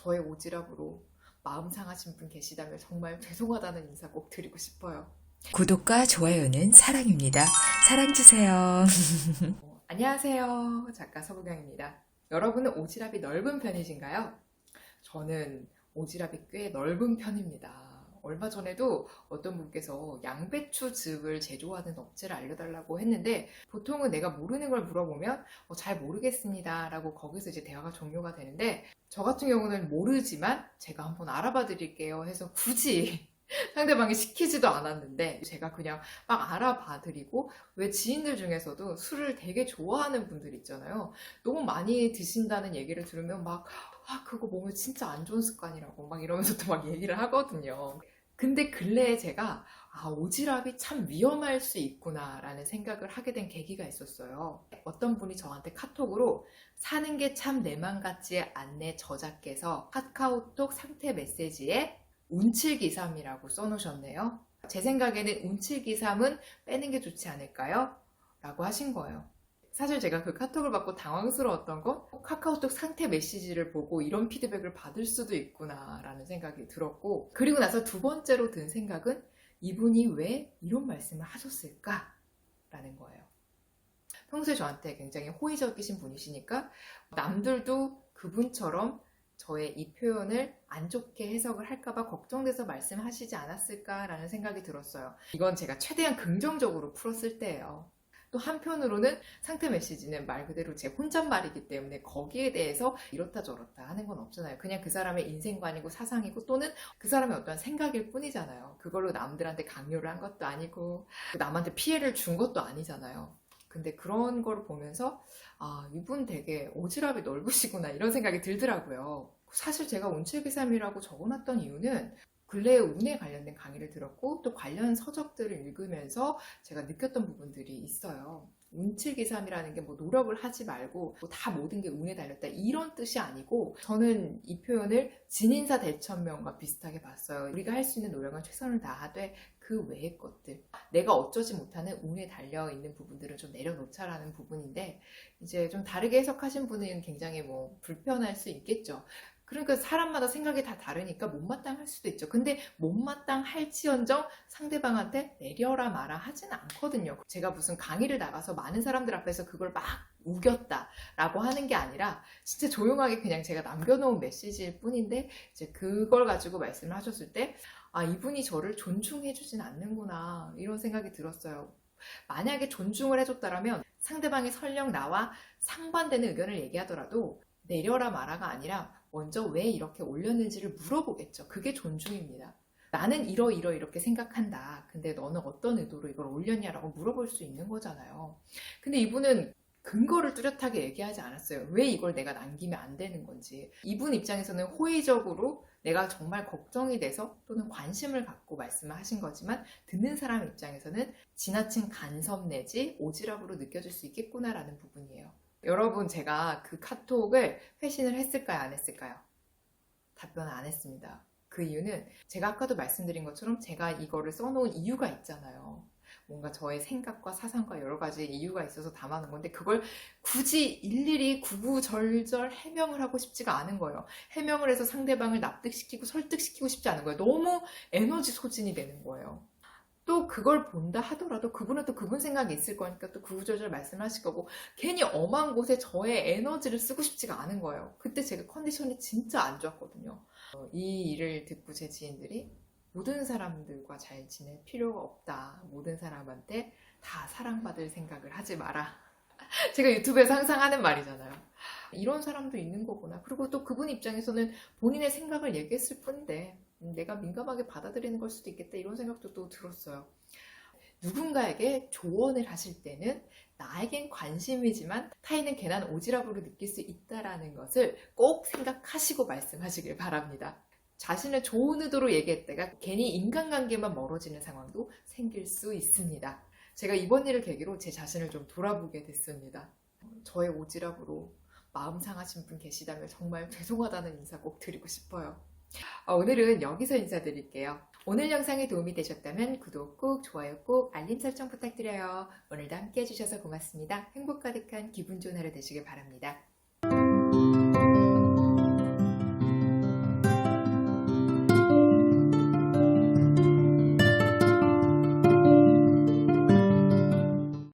저의 오지랖으로 마음 상하신 분 계시다면 정말 죄송하다는 인사 꼭 드리고 싶어요. 구독과 좋아요는 사랑입니다. 사랑 주세요. 어, 안녕하세요. 작가 서부경입니다. 여러분은 오지랖이 넓은 편이신가요? 저는 오지랖이 꽤 넓은 편입니다. 얼마 전에도 어떤 분께서 양배추즙을 제조하는 업체를 알려달라고 했는데 보통은 내가 모르는 걸 물어보면 어, 잘 모르겠습니다 라고 거기서 이제 대화가 종료가 되는데 저 같은 경우는 모르지만 제가 한번 알아봐 드릴게요 해서 굳이 상대방이 시키지도 않았는데 제가 그냥 막 알아봐 드리고 왜 지인들 중에서도 술을 되게 좋아하는 분들 있잖아요. 너무 많이 드신다는 얘기를 들으면 막, 아, 그거 몸에 진짜 안 좋은 습관이라고 막 이러면서 또 막 얘기를 하거든요. 근데 근래에 제가, 아, 오지랖이 참 위험할 수 있구나라는 생각을 하게 된 계기가 있었어요. 어떤 분이 저한테 카톡으로 사는 게 참 내 맘 같지 않네 저자께서 카카오톡 상태 메시지에 운칠기삼이라고 써놓으셨네요. 제 생각에는 운칠기삼은 빼는 게 좋지 않을까요? 라고 하신 거예요. 사실 제가 그 카톡을 받고 당황스러웠던 건 카카오톡 상태 메시지를 보고 이런 피드백을 받을 수도 있구나 라는 생각이 들었고 그리고 나서 두 번째로 든 생각은 이분이 왜 이런 말씀을 하셨을까? 라는 거예요. 평소에 저한테 굉장히 호의적이신 분이시니까 남들도 그분처럼 저의 이 표현을 안 좋게 해석을 할까봐 걱정돼서 말씀하시지 않았을까라는 생각이 들었어요. 이건 제가 최대한 긍정적으로 풀었을 때예요. 또 한편으로는 상태 메시지는 말 그대로 제 혼잣말이기 때문에 거기에 대해서 이렇다 저렇다 하는 건 없잖아요. 그냥 그 사람의 인생관이고 사상이고 또는 그 사람의 어떤 생각일 뿐이잖아요. 그걸로 남들한테 강요를 한 것도 아니고 남한테 피해를 준 것도 아니잖아요. 근데 그런 걸 보면서 아 이분 되게 오지랖이 넓으시구나 이런 생각이 들더라고요. 사실 제가 운칠기삼이라고 적어놨던 이유는 근래에 운에 관련된 강의를 들었고 또 관련 서적들을 읽으면서 제가 느꼈던 부분들이 있어요. 운칠기삼이라는 게 뭐 노력을 하지 말고 뭐 다 모든 게 운에 달렸다 이런 뜻이 아니고 저는 이 표현을 진인사 대천명과 비슷하게 봤어요. 우리가 할 수 있는 노력은 최선을 다하되 그 외의 것들 내가 어쩌지 못하는 운에 달려 있는 부분들을 좀 내려놓자라는 부분인데 이제 좀 다르게 해석하신 분은 굉장히 뭐 불편할 수 있겠죠. 그러니까 사람마다 생각이 다 다르니까 못마땅할 수도 있죠. 근데 못마땅할지언정 상대방한테 내려라 마라 하진 않거든요. 제가 무슨 강의를 나가서 많은 사람들 앞에서 그걸 막 우겼다라고 하는 게 아니라 진짜 조용하게 그냥 제가 남겨놓은 메시지일 뿐인데 이제 그걸 가지고 말씀을 하셨을 때 아, 이분이 저를 존중해주진 않는구나 이런 생각이 들었어요. 만약에 존중을 해줬다라면 상대방이 설령 나와 상반되는 의견을 얘기하더라도 내려라 마라가 아니라 먼저 왜 이렇게 올렸는지를 물어보겠죠. 그게 존중입니다. 나는 이러 이러 이렇게 생각한다. 근데 너는 어떤 의도로 이걸 올렸냐라고 물어볼 수 있는 거잖아요. 근데 이분은 근거를 뚜렷하게 얘기하지 않았어요. 왜 이걸 내가 남기면 안 되는 건지. 이분 입장에서는 호의적으로 내가 정말 걱정이 돼서 또는 관심을 갖고 말씀을 하신 거지만 듣는 사람 입장에서는 지나친 간섭 내지 오지랖으로 느껴질 수 있겠구나라는 부분이에요. 여러분 제가 그 카톡을 회신을 했을까요? 안 했을까요? 답변을 안 했습니다. 그 이유는 제가 아까도 말씀드린 것처럼 제가 이거를 써놓은 이유가 있잖아요. 뭔가 저의 생각과 사상과 여러 가지 이유가 있어서 담아놓은 건데 그걸 굳이 일일이 구구절절 해명을 하고 싶지가 않은 거예요. 해명을 해서 상대방을 납득시키고 설득시키고 싶지 않은 거예요. 너무 에너지 소진이 되는 거예요. 또 그걸 본다 하더라도 그분은 또 그분 생각이 있을 거니까 또 구구절절 말씀하실 거고 괜히 엄한 곳에 저의 에너지를 쓰고 싶지가 않은 거예요. 그때 제가 컨디션이 진짜 안 좋았거든요. 어, 이 일을 듣고 제 지인들이 모든 사람들과 잘 지낼 필요가 없다. 모든 사람한테 다 사랑받을 생각을 하지 마라. 제가 유튜브에서 항상 하는 말이잖아요. 이런 사람도 있는 거구나. 그리고 또 그분 입장에서는 본인의 생각을 얘기했을 뿐인데 음, 내가 민감하게 받아들이는 걸 수도 있겠다 이런 생각도 또 들었어요. 누군가에게 조언을 하실 때는 나에겐 관심이지만 타인은 괜한 오지랖으로 느낄 수 있다라는 것을 꼭 생각하시고 말씀하시길 바랍니다. 자신을 좋은 의도로 얘기했다가 괜히 인간관계만 멀어지는 상황도 생길 수 있습니다. 제가 이번 일을 계기로 제 자신을 좀 돌아보게 됐습니다. 저의 오지랖으로 마음 상하신 분 계시다면 정말 죄송하다는 인사 꼭 드리고 싶어요. 어, 오늘은 여기서 인사드릴게요. 오늘 영상이 도움이 되셨다면 구독 꼭, 좋아요 꼭, 알림 설정 부탁드려요. 오늘도 함께 해주셔서 고맙습니다. 행복 가득한 기분 좋은 하루 되시길 바랍니다.